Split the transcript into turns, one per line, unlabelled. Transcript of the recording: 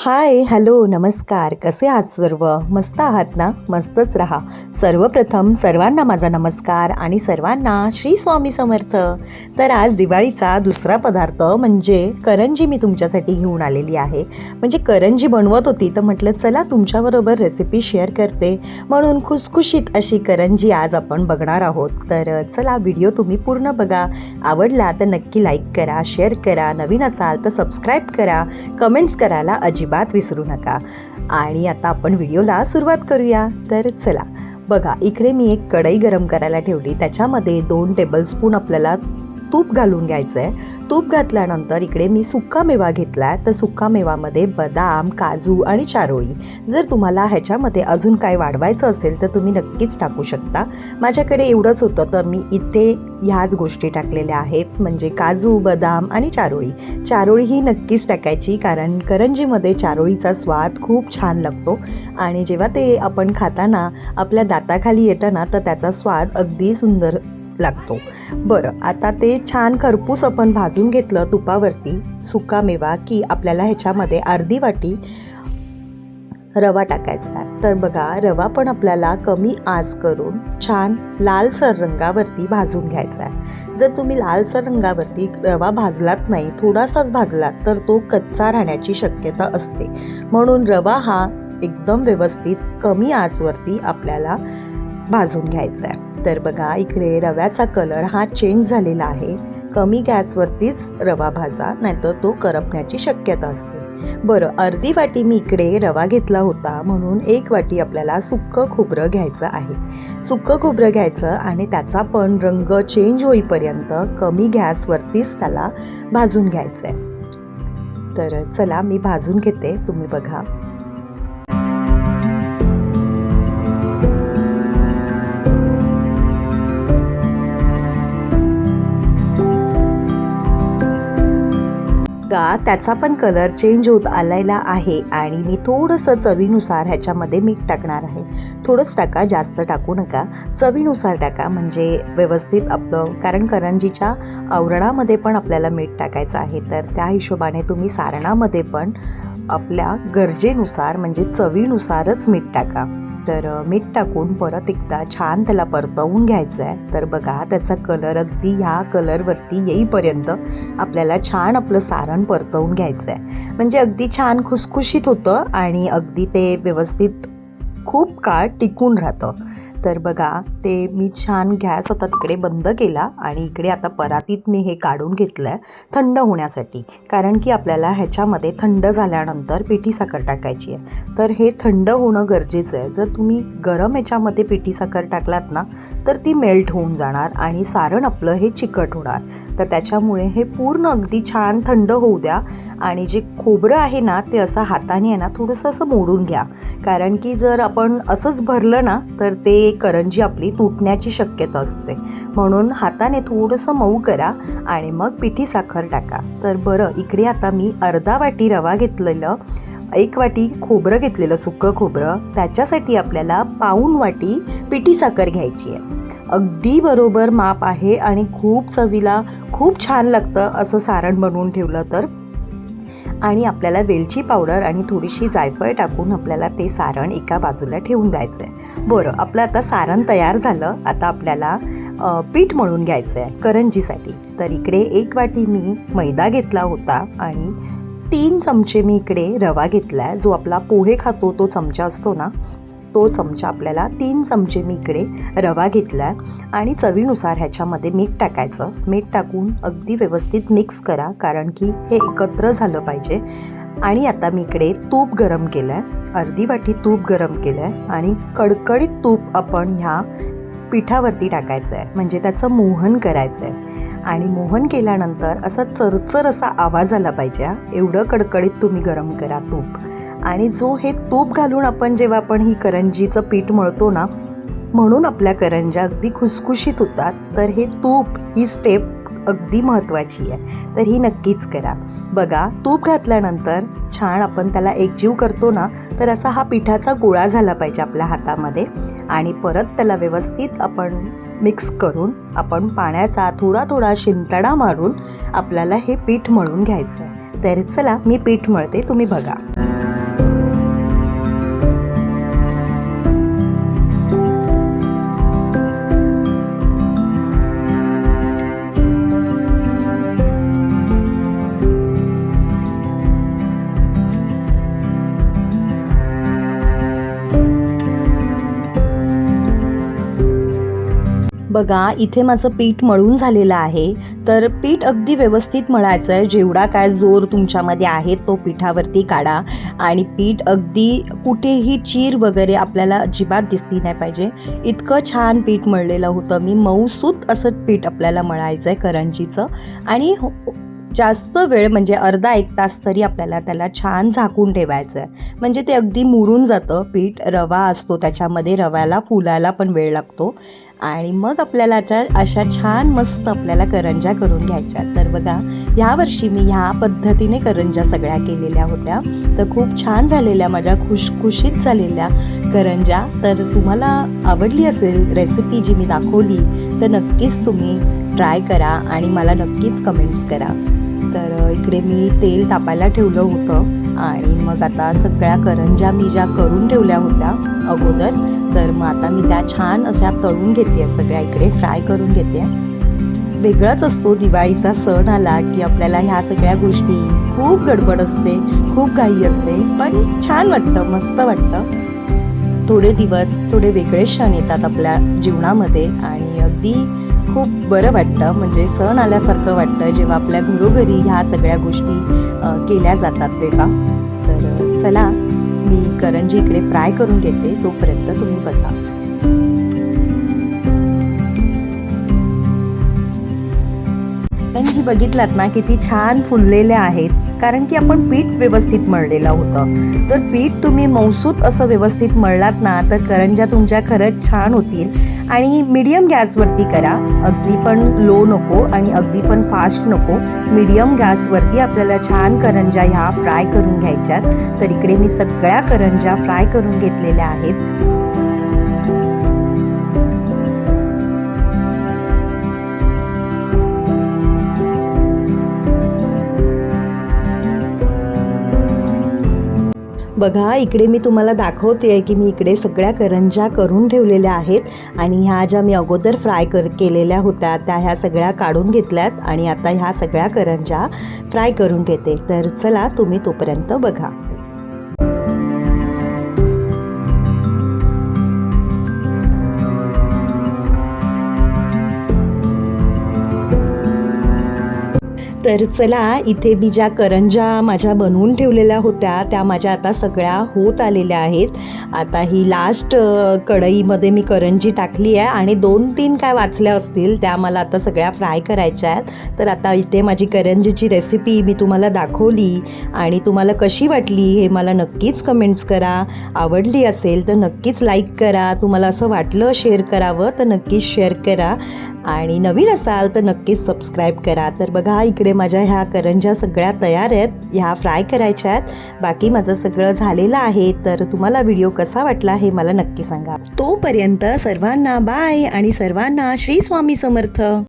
Hi hello नमस्कार. कसे आहात सर्व? मस्त आहात ना? मस्तच राहा. सर्वप्रथम सर्वांना माझा नमस्कार आणि सर्वांना श्री स्वामी समर्थ. तर आज दिवाळीचा दुसरा पदार्थ म्हणजे करंजी मी तुमच्यासाठी घेऊन आलेली आहे. म्हणजे करंजी बनवत होती तर म्हटलं चला तुमच्याबरोबर रेसिपी शेअर करते. म्हणून खुसखुशीत अशी करंजी आज आपण बघणार आहोत. तर चला व्हिडिओ तुम्ही पूर्ण बघा. आवडला तर नक्की लाईक करा शेअर करा. नवीन असाल तर सबस्क्राईब करा. कमेंट्स करायला अजिबात विसरू नका. आणि आता आपण व्हिडिओला सुरुवात करूया. तर चला बघा इकडे मी एक कढई गरम करायला ठेवली. त्याच्यामध्ये दोन टेबलस्पून आपल्याला तूप घालून घ्यायचं आहे तूप घातल्यानंतर इकडे मी सुक्का मेवा घेतला आहे तर सुक्का मेवामध्ये बदाम काजू आणि चारोळी. जर तुम्हाला ह्याच्यामध्ये अजून काय वाढवायचं असेल तर तुम्ही नक्कीच टाकू शकता. माझ्याकडे एवढंच होतं तर मी इथे ह्याच गोष्टी टाकलेल्या आहेत. म्हणजे काजू बदाम आणि चारोळी. चारोळी ही नक्कीच टाकायची कारण करंजीमध्ये चारोळीचा स्वाद खूप छान लागतो. आणि जेव्हा ते आपण खाताना आपल्या दाताखाली येतं ना तर त्याचा स्वाद अगदी सुंदर लागतो. बरं आता ते छान खरपूस आपण भाजून घेतलं तुपावरती सुका मेवा की आपल्याला ह्याच्यामध्ये अर्धी वाटी रवा टाकायचा आहे. तर बघा रवा पण आपल्याला कमी आज करून छान लालसर रंगावरती भाजून घ्यायचा आहे. जर तुम्ही लालसर रंगावरती रवा भाजलात नाही थोडासाच भाजलात तर तो कच्चा राहण्याची शक्यता असते. म्हणून रवा हा एकदम व्यवस्थित कमी आजवरती आपल्याला भाजून घ्यायचा आहे. तर बघा इकडे रव्याचा कलर हा चेंज झालेला आहे. कमी गॅसवरतीच रवा भाजा नाहीतर तो करपण्याची शक्यता असते. बरं अर्धी वाटी मी इकडे रवा घेतला होता म्हणून एक वाटी आपल्याला सुक्कं खोबरं घ्यायचं आहे. सुक्कं खोबरं घ्यायचं आणि त्याचा पण रंग चेंज होईपर्यंत कमी गॅसवरतीच त्याला भाजून घ्यायचं आहे तर चला मी भाजून घेते तुम्ही बघा. का त्याचा पण कलर चेंज होत आलेला आहे. आणि मी थोडंसं चवीनुसार ह्याच्यामध्ये मीठ टाकणार आहे. थोडंच टाका जास्त टाकू नका. चवीनुसार टाका म्हणजे व्यवस्थित आपलं कारण करंजीच्या आवरणामध्ये पण आपल्याला मीठ टाकायचं आहे. तर त्या हिशोबाने तुम्ही सारणामध्ये पण आपल्या गरजेनुसार म्हणजे चवीनुसारच मीठ टाका. तर मीठ टाकून परत एकदा छान त्याला परतवून घ्यायचं आहे तर बघा त्याचा कलर अगदी ह्या कलरवरती येईपर्यंत आपल्याला छान आपलं सारण परतवून घ्यायचं आहे म्हणजे अगदी छान खुसखुशीत होतं आणि अगदी ते व्यवस्थित खूप काळ टिकून राहतं. तर बघा ते मी छान गॅस आता तिकडे बंद केला आणि इकडे आता परातीत मी हे काढून घेतलं आहे थंड होण्यासाठी. कारण की आपल्याला ह्याच्यामध्ये थंड झाल्यानंतर पिठी साखर टाकायची आहे. तर हे थंड होणं गरजेचं आहे. जर तुम्ही गरम ह्याच्यामध्ये पिठी साखर टाकलात ना तर ती मेल्ट होऊन जाणार आणि सारण आपलं हे चिकट होणार. तर त्याच्यामुळे हे पूर्ण अगदी छान थंड होऊ द्या आणि जे खोबरं आहे ना ते असं हाताने आहे ना थोडंसं असं मोडून घ्या. कारण की जर आपण असंच भरलं ना तर ते करंजी आपली तुटण्याची शक्यता असते. म्हणून हाताने थोडंसं मऊ करा आणि मग पिठी साखर टाका. तर बरं इकडे आता मी अर्धा वाटी रवा घेतलेलं एक वाटी खोबरं घेतलेलं सुकं खोबरं. त्याच्यासाठी आपल्याला पाऊन वाटी पिठी साखर घ्यायची आहे. अगदी बरोबर माप आहे आणि खूप चवीला खूप छान लागतं असं सारण बनवून ठेवलं तर. आणि आपल्याला वेलची पावडर आणि थोडीशी जायफळ टाकून आपल्याला ते सारण एका बाजूला ठेवून द्यायचं आहे बरं आपलं आता सारण तयार झालं. आता आपल्याला पीठ मळून घ्यायचं आहे करंजीसाठी. तर इकडे एक वाटी मी मैदा घेतला होता आणि तीन चमचे मी इकडे रवा घेतला आहे जो आपला पोहे खातो तो चमचा असतो ना तो चमचा आपल्याला तीन चमचे मी इकडे रवा घेतला आहे आणि चवीनुसार ह्याच्यामध्ये मीठ टाकायचं. मीठ टाकून अगदी व्यवस्थित मिक्स करा कारण की हे एकत्र झालं पाहिजे. आणि आता मी इकडे तूप गरम केलं आहे अर्धी वाटी तूप गरम केलं आहे आणि कडकडीत तूप आपण ह्या पिठावरती टाकायचं आहे म्हणजे त्याचं मोहन करायचं आहे आणि मोहन केल्यानंतर असा चरचर असा आवाज आला पाहिजे एवढं कडकडीत तुम्ही गरम करा तूप. आणि जो हे तूप घालून आपण जेव्हा आपण ही करंजीचं पीठ मळतो ना म्हणून आपल्या करंज्या अगदी खुसखुशीत होतात तर हे तूप ही स्टेप अगदी महत्त्वाची आहे. तर ही नक्कीच करा. बघा तूप घातल्यानंतर छान आपण त्याला एकजीव करतो ना तर असा हा पिठाचा गोळा झाला पाहिजे आपल्या हातामध्ये आणि परत त्याला व्यवस्थित आपण मिक्स करून आपण पाण्याचा थोडा थोडा शिंतडा मारून आपल्याला हे पीठ मळून घ्यायचं आहे. तर चला मी पीठ मळते तुम्ही बघा. बघा इथे माझं पीठ मळून झालेलं आहे. तर पीठ अगदी व्यवस्थित मळायचं आहे जेवढा काय जोर तुमच्यामध्ये आहे तो पिठावरती काढा. आणि पीठ अगदी कुठेही चीर वगैरे आपल्याला अजिबात दिसली नाही पाहिजे. इतकं छान पीठ मळलेलं होतं. मी मऊसूत असं पीठ आपल्याला मळायचं आहे करंजीचं. आणि हो, जास्त वेळ म्हणजे अर्धा एक तास तरी आपल्याला त्याला छान झाकून ठेवायचं आहे म्हणजे ते अगदी मुरून जातं. पीठ रवा असतो त्याच्यामध्ये. रव्याला फुलायला पण वेळ लागतो. आणि मग आपल्याला आता अशा छान मस्त आपल्याला करंजा करून घ्यायच्या. तर बघा यावर्षी मी ह्या पद्धतीने करंजा सगळ्या केलेल्या होत्या. तर खूप छान झालेल्या माझ्या खुशखुशीत झालेल्या करंजा. तर तुम्हाला आवडली असेल रेसिपी जी मी दाखवली तर नक्कीच तुम्ही ट्राय करा आणि मला नक्कीच कमेंट्स करा. तर इकडे मी तेल तापायला ठेवलं होतं आणि मग आता सगळ्या करंजा मी ज्या करून ठेवल्या होत्या अगोदर तर मग आता मी त्या छान अशा तळून घेते सगळ्या इकडे फ्राय करून घेते. वेगळाच असतो दिवाळीचा सण आला की आपल्याला ह्या सगळ्या गोष्टी खूप गडबड असते खूप घाई असते पण छान वाटतं मस्त वाटतं. थोडे दिवस थोडे वेगळे क्षण येतात आपल्या जीवनामध्ये आणि अगदी खूप बरं वाटतं. म्हणजे सण आल्यासारखं वाटतं जेव्हा आपल्या घरोघरी ह्या सगळ्या गोष्टी केल्या जातात तेव्हा. तर चला. मी करंजी इकडे फ्राय करून घेते तोपर्यंत तुम्ही बघा करंजी बघितलात ना किती छान फुललेल्या आहेत. कारण की आपण पीठ व्यवस्थित मळलेलं होतं. जर पीठ तुम्ही मौसूत असं व्यवस्थित मळलात ना तर करंज्या तुमच्या खरंच छान होतील. आणि मीडियम गॅसवरती करा. अगदी पण लो नको आणि अगदी पण फास्ट नको. मीडियम गॅसवरती आपल्याला छान करंज्या ह्या फ्राय करून घ्यायच्यात. तर इकडे मी सगळ्या करंज्या फ्राय करून घेतलेल्या आहेत. बघा इकडे मी तुम्हाला दाखवते आहे की मी इकडे सगळ्या करंज्या करून ठेवलेल्या आहेत आणि ह्या ज्या मी अगोदर फ्राय कर केलेल्या होत्या त्या ह्या सगळ्या काढून घेतल्यात आणि आता ह्या सगळ्या करंज्या फ्राय करून घेते. तर चला तुम्ही तोपर्यंत बघा. तर चला इथे मी ज्या करंजा माझ्या बनवून ठेवलेल्या होत्या त्या माझ्या आता सगळ्या होत आलेल्या आहेत. आता ही लास्ट कढईमध्ये मी करंजी टाकली आहे आणि दोन तीन काय वाचल्या असतील त्या मला आता सगळ्या फ्राय करायच्या आहेत. तर आता इथे माझी करंजीची रेसिपी मी तुम्हाला दाखवली आणि तुम्हाला कशी वाटली हे मला नक्कीच कमेंट्स करा. आवडली असेल तर नक्कीच लाईक करा. तुम्हाला असं वाटलं शेअर करावं तर नक्कीच शेअर करा. आणि नवीन असाल तर नक्कीच सबस्क्राईब करा. तर बघा इकडे माझ्या ह्या करंज्या सगळ्या तयार आहेत ह्या फ्राय करायच्या आहेत. बाकी माझं सगळं झालेलं आहे. तर तुम्हाला व्हिडिओ कसा वाटला हे मला नक्की सांगा. तोपर्यंत सर्वांना बाय आणि सर्वांना श्री स्वामी समर्थ.